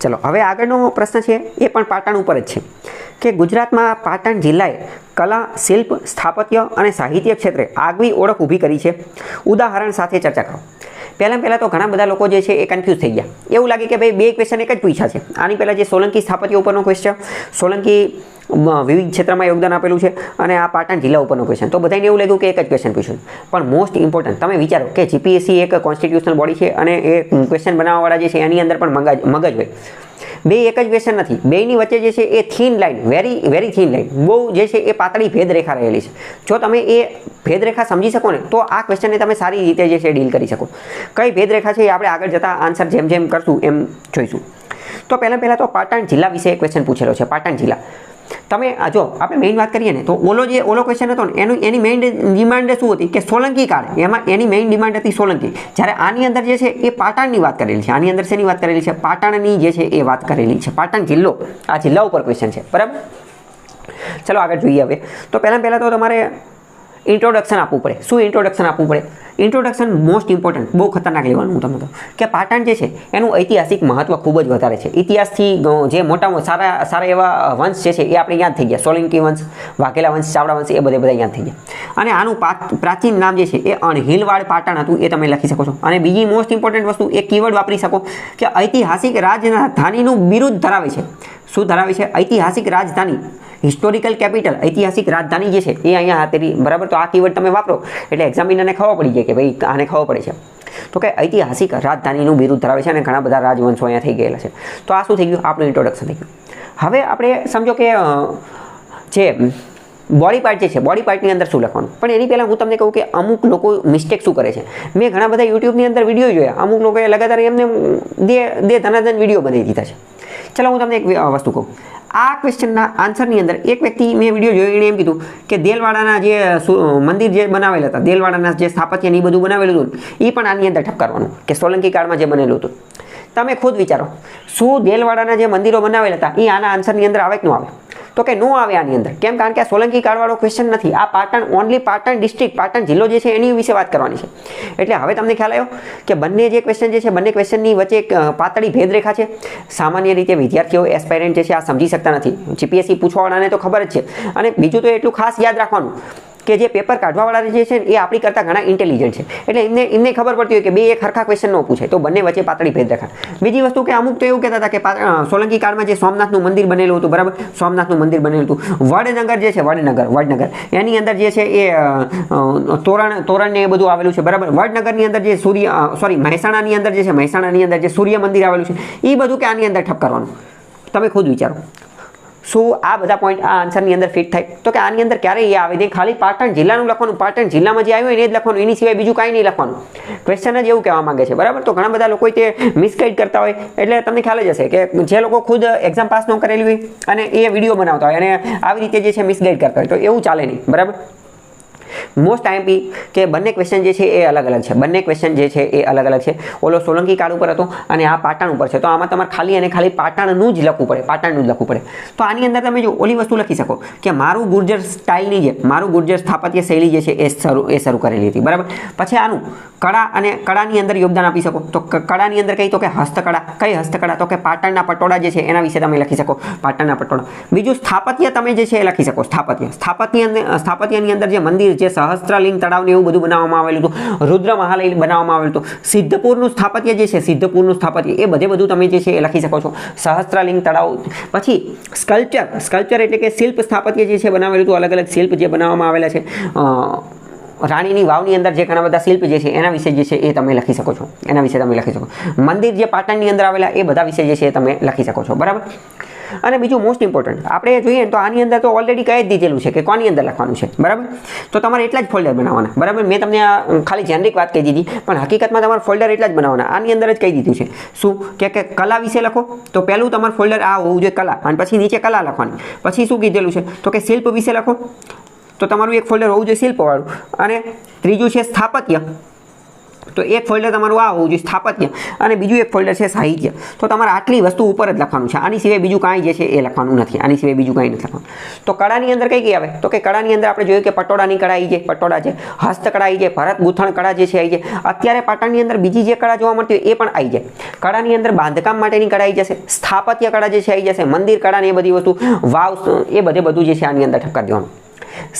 ચલો, હવે આગળનો પ્રશ્ન છે, એ પણ પાટણ ઉપર જ છે. કે ગુજરાતમાં પાટણ જિલ્લાએ કલા, શિલ્પ, સ્થાપત્ય અને સાહિત્ય ક્ષેત્રે આગવી ઓળખ ઊભી કરી છે. ઉદાહરણ સાથે ચર્ચા કરો. પહેલાં પહેલાં તો ઘણા બધા લોકો જે છે એ કન્ફ્યુઝ થઈ ગયા. એવું લાગે કે ભાઈ બે ક્વેશ્ચન એક જ પૂછ્યા છે. આની પહેલાં જે સોલંકી સ્થાપત્ય ઉપરનો ક્વેશ્ચન સોલંકી વિવિધ ક્ષેત્રમાં યોગદાન આપેલું છે અને આ પાટણ જિલ્લા ઉપરનો ક્વેશ્ચન તો બધાને એવું લાગ્યું કે એક જ ક્વેશ્ચન પૂછ્યું. પણ મોસ્ટ ઇમ્પોર્ટન્ટ તમે વિચારો કે જીપીએસસી એક કોન્સ્ટિટ્યુશનલ બોડી છે અને એ ક્વેશ્ચન બનાવવાવાળા જે છે એની અંદર પણ મગજ મગજ હોય. બે એક જ ક્વેશ્ચન નથી. બેની વચ્ચે જે છે એ thin line very very thin line બહુ જે છે એ પાતળી ભેદરેખા રહેલી છે. જો તમે એ ભેદરેખા સમજી શકો ને, તો આ ક્વેશ્ચનને તમે સારી રીતે જે છે ડીલ કરી શકો. કઈ ભેદરેખા છે એ આપણે આગળ જતા આન્સર જેમ જેમ કરશું એમ જોઈશું. તો પહેલાં પહેલાં તો પાટણ જિલ્લા વિશે ક્વેશ્ચન પૂછેલો છે. પાટણ જિલ્લા. તમે જો, આપણે મેઇન વાત કરીએ ને, તો ઓલો જે, ઓલો ક્વેશ્ચન હતો ને, એનું, એની મેઇન ડિમાન્ડ શું હતી? કે સોલંકી કાળ. એમાં એની મેઇન ડિમાન્ડ હતી સોલંકી. જ્યારે આની અંદર જે છે, એ પાટણની વાત કરેલી છે. આની અંદર શેની વાત કરેલી છે? પાટણની જે છે, એ વાત કરેલી છે. પાટણ જિલ્લો. આ જિલ્લા ઉપર ક્વેશ્ચન છે. બરાબર? ચલો આગળ જોઈએ હવે. તો પહેલાં પહેલાં તો તમારે ઇન્ટ્રોડક્શન આપવું પડે. શું ઇન્ટ્રોડક્શન આપવું પડે? ઇન્ટ્રોડક્શન મોસ્ટ ઇમ્પોર્ટન્ટ બહુ ખતરનાક લેવાનું હું તમને કે પાટણ જે છે, એનું ઐતિહાસિક મહત્વ ખૂબ જ વધારે છે. ઇતિહાસથી જે મોટા સારા સારા એવા વંશ જે છે, એ આપણે યાદ થઈ ગયા. સોલંકી વંશ, વાઘેલા વંશ, ચાવડા વંશ, એ બધે બધા યાદ થઈ ગયા. અને આનું પ્રાચીન નામ જે છે, એ અણહિલવાડ પાટણ હતું, એ તમે લખી શકો છો. અને બીજી મોસ્ટ ઇમ્પોર્ટન્ટ વસ્તુ એ કીવર્ડ વાપરી શકો, કે ઐતિહાસિક રાજધાનીનું બિરુદ ધરાવે છે. શું ધરાવે છે? ઐતિહાસિક રાજધાની. હિસ્ટોરિકલ કેપિટલ ઐતિહાસિક રાજધાની જે છે, એ અહીંયા તેની બરાબર તો આ કીવર્ડ તમે વાપરો. એટલે એક્ઝામિનરને ખબર પડી જાય કે ભાઈ આને ખબર પડે છે. તો કે ઐતિહાસિક રાજધાનીનું બિરુદ ધરાવે છે અને ઘણા બધા રાજવંશો અહીંયા થઈ ગયેલા છે. તો આ શું થઈ ગયું? આપણું ઇન્ટ્રોડક્શન થઈ ગયું. હવે આપણે સમજો કે જે બોડી પાર્ટ જે છે બોડી પાર્ટની અંદર શું લખવાનું? પણ એની પહેલાં હું તમને કહું કે અમુક લોકો મિસ્ટેક શું કરે છે? મેં ઘણા બધા યુટ્યુબની અંદર વીડિયો જોયા. અમુક લોકોએ લગાતાર એમને દે દે ધનાધન વીડિયો બનાવી દીધા છે. ચલો હું તમને એક વસ્તુ કહું આ ક્વેશ્ચનના આન્સરની અંદર એક વ્યક્તિ મેં વીડિયો જોઈને એમ કીધું કે દેલવાડાના જે મંદિર જે બનાવેલા હતા, દેલવાડાના જે સ્થાપત્ય એ બધું બનાવેલું હતું, એ પણ આની અંદર ઠપકારવાનું કે સોલંકી કાળમાં જે બનેલું હતું. તમે ખુદ વિચારો, શું દેલવાડાના જે મંદિરો બનાવેલા હતા, એ આના આન્સરની અંદર આવે કે ન આવે? તો કે નો આવે આની અંદર. કેમ? કારણ કે આ સોલંકી કાળવાળો ક્વેશ્ચન નથી. આ પાટણ ઓનલી પાટણ ડિસ્ટ્રિક્ટ પાટણ જિલ્લો જે છે એની વિશે વાત કરવાની છે. એટલે હવે તમને ખ્યાલ આવ્યો કે બંને જે ક્વેશ્ચન જે છે, બંને ક્વેશ્ચનની વચ્ચે એક પાતળી ભેદરેખા છે. સામાન્ય રીતે વિદ્યાર્થીઓ એસ્પાયરન્ટ જે છે, આ સમજી શકતા નથી. જીપીએસસી પૂછવાવાળાને તો ખબર જ છે. અને બીજું તો એટલું ખાસ યાદ રાખવાનું કે જે પેપર કાઢવાવાળા જે છે એ આપણી કરતાં ઘણા ઇન્ટેલિજન્ટ છે. એટલે એમને એમને ખબર પડતી હોય કે બે એક હરખા ક્વેશ્ચન ન પૂછે, તો બંને વચ્ચે પાતળી ભેદ રખા બીજી વસ્તુ કે અમુક તો એવું કહેતા હતા કે સોલંકી કાળમાં જે સોમનાથનું મંદિર બનેલું હતું, બરાબર? સોમનાથનું મંદિર બનેલું હતું. વડનગર જે છે, વડનગર વડનગર. એની અંદર જે છે એ તોરણ તોરણ ને એ બધું આવેલું છે, બરાબર? વડનગરની અંદર જે સૂર્ય સોરી મહેસાણાની અંદર જે છે, મહેસાણાની અંદર જે સૂર્ય મંદિર આવેલું છે એ બધું કે આની અંદર ઠપ કરવાનું? તમે ખુદ વિચારો. શું આ બધા પોઈન્ટ આ આન્સરની અંદર ફિટ થાય? તો કે આની અંદર ક્યારેય એ આવે? નહીં ખાલી પાટણ જિલ્લાનું લખવાનું, પાટણ જિલ્લામાં જે આવ્યું એને જ લખવાનું, એની સિવાય બીજું કાંઈ નહીં લખવાનું. ક્વેશ્ચન જ એવું કહેવા માંગે છે, બરાબર? તો ઘણા બધા લોકો તે મિસગાઈડ કરતા હોય. એટલે તમને ખ્યાલ જ હશે કે જે લોકો ખુદ એક્ઝામ પાસ ન કરેલી હોય અને એ વીડિયો બનાવતા હોય અને આવી રીતે જે છે મિસગાઈડ કરતા હોય. તો એવું ચાલે નહીં, બરાબર? મોસ્ટ આઈએમપી કે બંને ક્વેશ્ચન જે છે એ અલગ અલગ છે. બંને ક્વેશ્ચન જે છે એ અલગ અલગ છે. ઓલો સોલંકી કાળ ઉપર હતો અને આ પાટણ ઉપર છે. તો આમાં તમારે ખાલી અને ખાલી પાટણનું જ લખવું પડે, પાટણનું જ લખવું પડે. તો આની અંદર તમે જો ઓલી વસ્તુ લખી શકો કે મારું ગુર્જર સ્ટાઇલની જે, મારું ગુર્જર સ્થાપત્ય શૈલી જે છે એ શરૂ એ શરૂ કરેલી હતી. બરાબર? પછી આનું કળા અને કળાની અંદર યોગદાન આપી શકો. તો કળાની અંદર કહી તો કે હસ્તકળા, કઈ હસ્તકળા? તો કે પાટણના પટોળા જે છે એના વિશે તમે લખી શકો. પાટણના પટોળા. બીજું સ્થાપત્ય તમે જે છે એ લખી શકો. સ્થાપત્ય. સ્થાપત્ય સ્થાપત્યની અંદર જે મંદિર જે સહસ્ત્રલિંગ તળાવને એવું બધું બનાવવામાં આવેલું હતું. રુદ્ર મહાલય બનાવવામાં આવેલું હતું. સિદ્ધપુરનું સ્થાપત્ય જે છે, સિદ્ધપુરનું સ્થાપત્ય, એ બધે બધું તમે જે છે એ લખી શકો છો. સહસ્ત્રલિંગ તળાવ. પછી સ્કલ્પચર. સ્કલ્પચર એટલે કે શિલ્પ સ્થાપત્ય જે છે બનાવેલું હતું. અલગ અલગ શિલ્પ જે બનાવવામાં આવેલા છે. રાણીની વાવની અંદર જે ઘણા બધા શિલ્પ જે છે, એના વિશે જે છે એ તમે લખી શકો છો. એના વિશે તમે લખી શકો. મંદિર જે પાટણની અંદર આવેલા, એ બધા વિશે જે છે એ તમે લખી શકો છો. બરાબર? અને બીજું મોસ્ટ ઇમ્પોર્ટન્ટ આપણે જોઈએ તો આની અંદર તો ઓલરેડી કહી જ દીધેલું છે કે કોની અંદર લખવાનું છે, બરાબર? તો તમારે એટલા જ ફોલ્ડર બનાવવાના, બરાબર? મેં તમને આ ખાલી જેનરિક વાત કહી દીધી, પણ હકીકતમાં તમારે ફોલ્ડર એટલા જ બનાવવાના, આની અંદર જ કહી દીધું છે. શું? કે કે કલા વિશે લખો. તો પહેલું તમારું ફોલ્ડર આ હોવું જોઈએ, કલા. અને પછી નીચે કલા લખવાની. પછી શું કીધેલું છે? તો કે શિલ્પ વિશે લખો. તો તમારું એક ફોલ્ડર હોવું જોઈએ શિલ્પવાળું. અને ત્રીજું છે સ્થાપત્ય. તો એક ફોલ્ડર તમારું આ હોવું જોઈએ, સ્થાપત્ય. અને બીજું એક ફોલ્ડર છે સાહિત્ય. તો તમારે આટલી વસ્તુ ઉપર જ લખવાનું છે. આની સિવાય બીજું કાંઈ જે છે એ લખવાનું નથી. આની સિવાય બીજું કાંઈ નથી લખવાનું. તો કળાની અંદર કઈ કઈ આવે? તો કે કળાની અંદર આપણે જોયું કે પટોળાની કળા આવી છે પટોળા છે. હસ્તકળા આવી છે ભરત ગૂંથણ કળા જે છે આવી છે અત્યારે પાટણની અંદર બીજી જે કળા જોવા મળતી હોય એ પણ આવી જાય. કળાની અંદર બાંધકામ માટેની કળા આવી જશે, સ્થાપત્ય કળા જે છે આવી જશે, મંદિર કળા ને એ બધી વસ્તુ, વાવ, એ બધે બધું જે છે આની અંદર ઠપકા દેવાનું.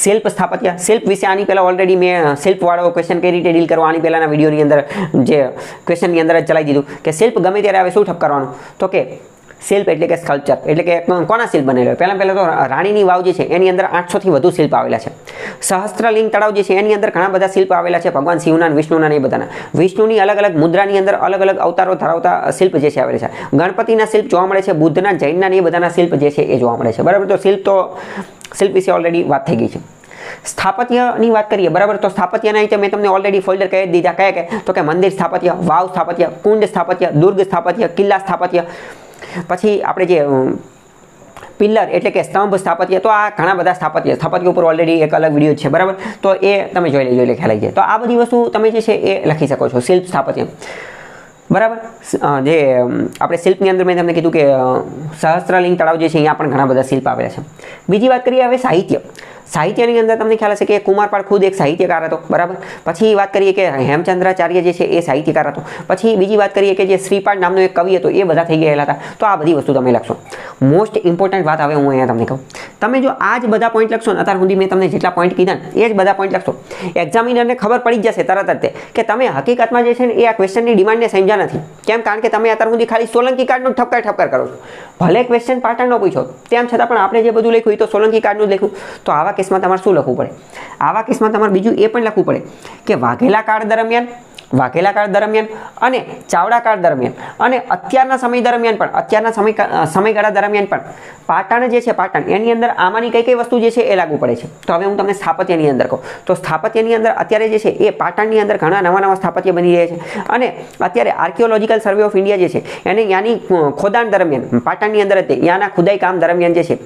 શિલ્પ સ્થાપત્ય, શિલ્પ વિશે આની પહેલાં ઓલરેડી મેં શિલ્પવાળો ક્વેશ્ચન કઈ રીતે ડીલ કરવો, આની પહેલાંના વિડીયોની અંદર, જે ક્વેશ્ચનની અંદર જ ચલાવી દીધું કે શિલ્પ ગમે ત્યારે આવે, શું ઠપ કરવાનું? તો કે શિલ્પ એટલે કે સ્કલ્પચર એટલે કે કોના શિલ્પ બનેલો? પહેલાં પહેલાં તો રાણીની વાવ જે છે, એની અંદર આઠસોથી વધુ શિલ્પ આવેલા છે. સહસ્ત્રલિંગ તળાવ જે છે, એની અંદર ઘણા બધા શિલ્પ આવેલા છે, ભગવાન શિવના વિષ્ણુના એ બધાના. વિષ્ણુની અલગ અલગ મુદ્રાની અંદર અલગ અલગ અવતારો ધરાવતા શિલ્પ જે છે આવેલા છે. ગણપતિના શિલ્પ જોવા મળે છે, બુદ્ધના, જૈનના એ બધાના શિલ્પ જે છે એ જોવા મળે છે. બરાબર? તો શિલ્પ તો, શિલ્પ વિશે ઓલરેડી વાત થઈ ગઈ છે. સ્થાપત્યની વાત કરીએ, બરાબર? તો સ્થાપત્યના રીતે મેં તમને ઓલરેડી ફોલ્ડર કહી દીધા. કયા કે, તો કે મંદિર સ્થાપત્ય, વાવ સ્થાપત્ય, કુંડ સ્થાપત્ય, દુર્ગ સ્થાપત્ય, કિલ્લા સ્થાપત્ય. પછી આપણે જે પિલ્લર એટલે કે સ્તંભ સ્થાપત્ય, તો આ ઘણા બધા સ્થાપત્ય સ્થાપત્ય ઉપર ઓલરેડી એક અલગ વીડિયો છે, બરાબર? તો એ તમે જોઈ લેજો એટલે ખ્યાલ આવી જાય. તો આ બધી વસ્તુ તમે જે છે એ લખી શકો છો, શિલ્પ સ્થાપત્ય. બરાબર? જે આપણે શિલ્પની અંદર મેં તમને કીધું કે સહસ્ત્રલિંગ તળાવ જે છે, અહીંયા પણ ઘણા બધા શિલ્પ આવેલા છે. બીજી વાત કરીએ હવે સાહિત્ય. સાહિત્યની અંદર તમને ખ્યાલ હશે કે કુમારપાળ ખુદ એક સાહિત્યકાર હતો, બરાબર? પછી વાત કરીએ કે હેમચંદ્રાચાર્ય જે છે એ સાહિત્યકાર હતો. પછી બીજી વાત કરીએ કે જે શ્રીપાળ નામનો એક કવિ હતો, એ બધા થઈ ગયેલા હતા. તો આ બધી વસ્તુ તમે લખશો. મોસ્ટ ઇમ્પોર્ટન્ટ વાત હવે હું અહીંયા તમને કહું. તમે જો આ જ બધા પોઈન્ટ લખશો ને, અત્યાર સુધી મેં તમને જેટલા પોઈન્ટ કીધા ને, એ જ બધા પોઈન્ટ લખશો. એક્ઝામિનરને ખબર પડી જશે તરત જ કે તમે હકીકતમાં જે છે ને, એ આ ક્વેશ્ચનની ડિમાન્ડને સમજ્યા નથી. કેમ? કારણ કે તમે અત્યાર સુધી ખાલી સોલંકી કાર્ડનું ઠપકાર ઠપકાર કરો છો. ભલે ક્વેશ્ચન પાટણનો પૂછો, તેમ છતાં પણ આપણે જે બધું લખ્યું એ તો સોલંકી કાર્ડનું જ લખ્યું. તો આવા કેસમાં તમારે શું લખવું પડે? આવા કેસમાં તમારે બીજું એ પણ લખવું પડે કે વાઘેલા કાર્ડ દરમિયાન વાઘેલા કાળ દરમિયાન અને ચાવડા કાળ દરમિયાન અને અત્યારના સમય દરમિયાન પણ, અત્યારના સમય સમયગાળા દરમિયાન પણ પાટણ જે છે, પાટણ, એની અંદર આમાંની કઈ કઈ વસ્તુ જે છે એ લાગુ પડે છે. તો હવે હું તમને સ્થાપત્યની અંદર કહું. તો સ્થાપત્યની અંદર અત્યારે જે છે એ પાટણની અંદર ઘણા નવા નવા સ્થાપત્ય બની રહ્યા છે અને અત્યારે આર્કિયોલોજીકલ સર્વે ઓફ ઇન્ડિયા જે છે એને યાની ખોદાણ દરમિયાન, પાટણની અંદર જ તે ત્યાંના ખુદાઈ કામ દરમિયાન જે છે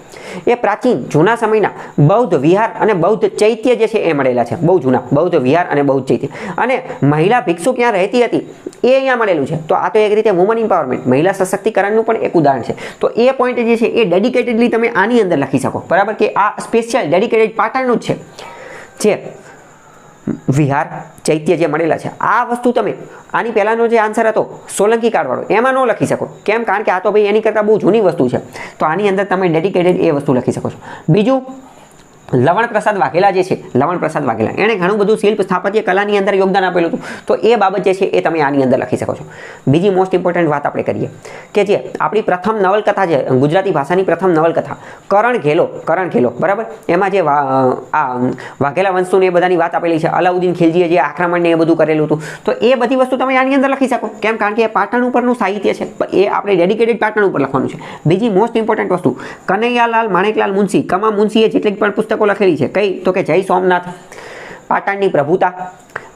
એ પ્રાચીન, જૂના સમયના બૌદ્ધ વિહાર અને બૌદ્ધ ચૈત્ય જે છે એ મળેલા છે. બહુ જૂના, બૌદ્ધ વિહાર અને બૌદ્ધ ચૈત્ય. અને મહિલા ભિક્ષુ ક્યાં રહેતી હતી? એ અહીંયા મળેલું છે. તો આ તો એક રીતે વુમન ઇમ્પાવરમેન્ટ મહિલા સશક્તિકરણનું પણ એક ઉદાહરણ છે. તો એ પોઈન્ટ જે છે, એ ડેડિકેટેડલી તમે આની અંદર લખી શકો. બરાબર? કે આ સ્પેશિયલ ડેડિકેટેડ પાટણનું જ છે. જે વિહાર ચૈત્ય જે મળેલા છે. આ વસ્તુ તમે, આની પહેલાંનો જે આન્સર હતો, સોલંકી કાર્ડવાળો, એમાં ન લખી શકો. કેમ? કારણ કે આ તો ભાઈ એની કરતાં બહુ જૂની વસ્તુ છે. તો આની અંદર તમે ડેડિકેટેડ એ વસ્તુ લખી શકો છો. બીજું લવણ પ્રસાદ વાઘેલા જે છે લવણ પ્રસાદ વાઘેલા, એણે ઘણું બધું શિલ્પ સ્થાપત્ય કલાની અંદર યોગદાન આપેલું હતું. તો એ બાબત જે છે એ તમે આની અંદર લખી શકો છો. બીજી મોસ્ટ ઇમ્પોર્ટન્ટ વાત આપણે કરીએ કે જે આપણી પ્રથમ નવલકથા છે ગુજરાતી ભાષાની પ્રથમ નવલકથા, કરણ ઘેલો કરણ ઘેલો, બરાબર? એમાં જે આ વાઘેલા વંશોને એ બધાની વાત આપેલી છે, અલાઉદ્દીન ખિલજીએ જે આક્રમણ ને એ બધું કરેલું હતું. તો એ બધી વસ્તુ તમે આની અંદર લખી શકો. કેમ? કારણ કે એ પાટણ ઉપરનું સાહિત્ય છે. એ આપણે ડેડિકેટેડ પાટણ ઉપર લખવાનું છે. બીજી મોસ્ટ ઇમ્પોર્ટન્ટ વસ્તુ, કનૈયાલાલ, માણેકલાલ મુનશી, કમા મુનશીએ જેટલી પણ પુસ્તકો લખેલી છે. કઈ? તો કે જય સોમનાથ. પાટણની પ્રભુતા.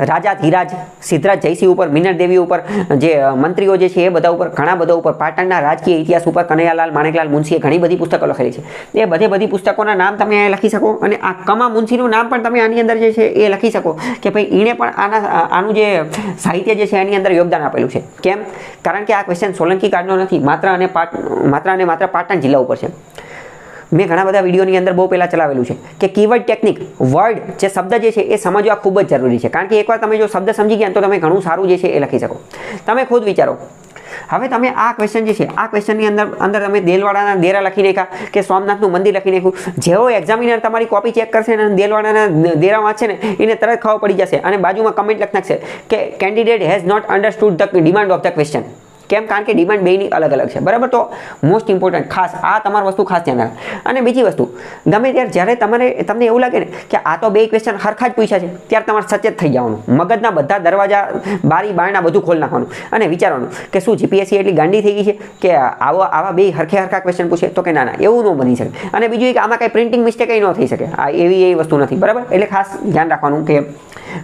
રાજા ધીરાજ, સિદ્ધરાજ જયસિંહ ઉપર, મિનર દેવી ઉપર, જે મંત્રીઓ જે છે એ બધા ઉપર, ઘણા બધા ઉપર, પાટણના રાજકીય ઇતિહાસ ઉપર કનૈયાલાલ, માણેકલાલ, મુનશીએ ઘણી બધી પુસ્તકો લખેલી છે. એ બધે બધી પુસ્તકોના નામ તમે અહીંયા લખી શકો અને આ કમા મુનશીનું નામ પણ તમે આની અંદર જે છે એ લખી શકો કે ભાઈ એણે પણ આના આનું જે સાહિત્ય જે છે એની અંદર યોગદાન આપેલું છે. કેમ? કારણ કે આ ક્વેશ્ચન સોલંકી કાર્ડનો નથી. માત્ર અને પાટ, માત્ર અને માત્ર પાટણ જિલ્લા ઉપર છે. મેં ઘણા બધા વિડીયોની અંદર બહુ પહેલાં ચલાવેલું છે કે કીવર્ડ ટેકનિક વર્ડ જે શબ્દ જે છે એ સમજવા ખૂબ જ જરૂરી છે. કારણ કે એકવાર તમે જો શબ્દ સમજી ગયા તો તમે ઘણું સારું જે છે એ લખી શકો. તમે ખુદ વિચારો. હવે તમે આ ક્વેશ્ચન જે છે, આ ક્વેશ્ચનની અંદર અંદર તમે દેલવાડાના દેરા લખી નાખ્યા કે સોમનાથનું મંદિર લખી નાખ્યું. જેવો એક્ઝામિનર તમારી કોપી ચેક કરશે અને દેલવાડાના દેરા વાંચશે ને, એને તરત ખબર પડી જશે અને બાજુમાં કમેન્ટ લખી નાખશે કે candidate has not understood the demand of the question કેમ? કારણ કે ડિમાન્ડ બેની અલગ અલગ છે. બરાબર? તો મોસ્ટ ઇમ્પોર્ટન્ટ ખાસ આ તમારી વસ્તુ ખાસ ધ્યાન રાખ અને બીજી વસ્તુ, ગમે ત્યારે જ્યારે તમારે, તમને એવું લાગે ને કે આ તો બે ક્વેશ્ચન હરખા જ પૂછ્યા છે, ત્યારે તમારે સચેત થઈ જવાનું. મગજના બધા દરવાજા, બારી, બારણા બધું ખોલી નાખવાનું. અને વિચારવાનું કે શું જીપીએસસી એટલી ગાંડી થઈ ગઈ છે કે આવો, આવા બે હરખે હરખા ક્વેશ્ચન પૂછે? તો કે ના ના, એવું ન બની શકે. અને બીજું એક, આમાં કંઈ પ્રિન્ટિંગ મિસ્ટેક ન થઈ શકે. આ એવી એવી વસ્તુ નથી. બરાબર? એટલે ખાસ ધ્યાન રાખવાનું કે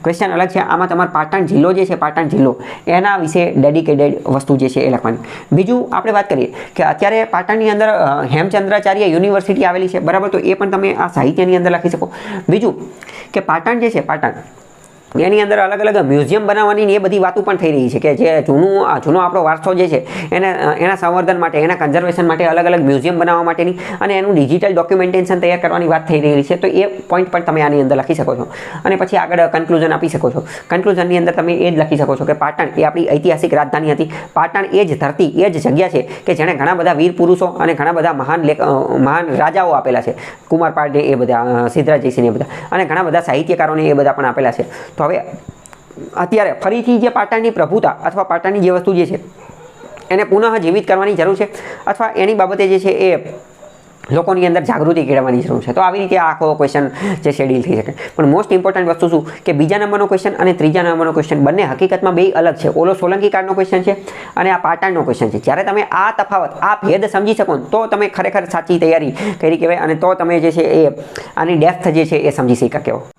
ક્વેશ્ચન અલગ છે. આમાં તમારો પાટણ જિલ્લો જે છે, પાટણ જિલ્લો, એના વિશે ડેડિકેટેડ વસ્તુ જે છે એ લખવાની. બીજું આપણે વાત કરીએ કે અત્યારે પાટણની અંદર હેમચંદ્રાચાર્ય યુનિવર્સિટી આવેલી છે. બરાબર? તો એ પણ તમે આ સાહિત્યની અંદર લખી શકો. બીજું કે પાટણ જે છે, પાટણ એની અંદર અલગ અલગ મ્યુઝિયમ બનાવવાની એ બધી વાતો પણ થઈ રહી છે કે જે જૂનું જૂનો આપણો વારસો જે છે, એને, એના સંવર્ધન માટે, એના કન્ઝર્વેશન માટે અલગ અલગ મ્યુઝિયમ બનાવવા માટેની અને એનું ડિજિટલ ડોક્યુમેન્ટેશન તૈયાર કરવાની વાત થઈ રહી છે. તો એ પોઈન્ટ પણ તમે આની અંદર લખી શકો છો. અને પછી આગળ કન્ક્લુઝન આપી શકો છો. કન્ક્લુઝનની અંદર તમે એ જ લખી શકો છો કે પાટણ એ આપણી ઐતિહાસિક રાજધાની હતી. પાટણ એ જ ધરતી, એ જ જગ્યા છે કે જેણે ઘણા બધા વીર પુરુષો અને ઘણા બધા મહાન મહાન રાજાઓ આપેલા છે. કુમારપાળ ને એ બધા સિદ્ધરાજ જયસિંહ એ બધા અને ઘણા બધા સાહિત્યકારોને એ બધા પણ આપેલા છે. તો હવે અત્યારે ફરીથી જે પાટણની પ્રભુતા અથવા પાટણની જે વસ્તુ જે છે, એને પુનઃ જીવિત કરવાની જરૂર છે અથવા એની બાબતે જે છે એ લોકોની અંદર જાગૃતિ કેળવવાની જરૂર છે. તો આવી રીતે આખો ક્વેશ્ચન જે શેડ્યુલ થઈ શકે. પણ મોસ્ટ ઇમ્પોર્ટન્ટ વસ્તુ શું? કે બીજા નંબરનો ક્વેશ્ચન અને ત્રીજા નંબરનો ક્વેશ્ચન બંને હકીકતમાં બે અલગ છે. ઓલો સોલંકી કાર્ડનો ક્વેશ્ચન છે અને આ પાટણનો ક્વેશ્ચન છે. જ્યારે તમે આ તફાવત, આ ભેદ સમજી શકો તો તમે ખરેખર સાચી તૈયારી કરી કહેવાય અને તો તમે જે છે એ આની ડેપ્થ જે છે એ સમજી શક્યા કહેવો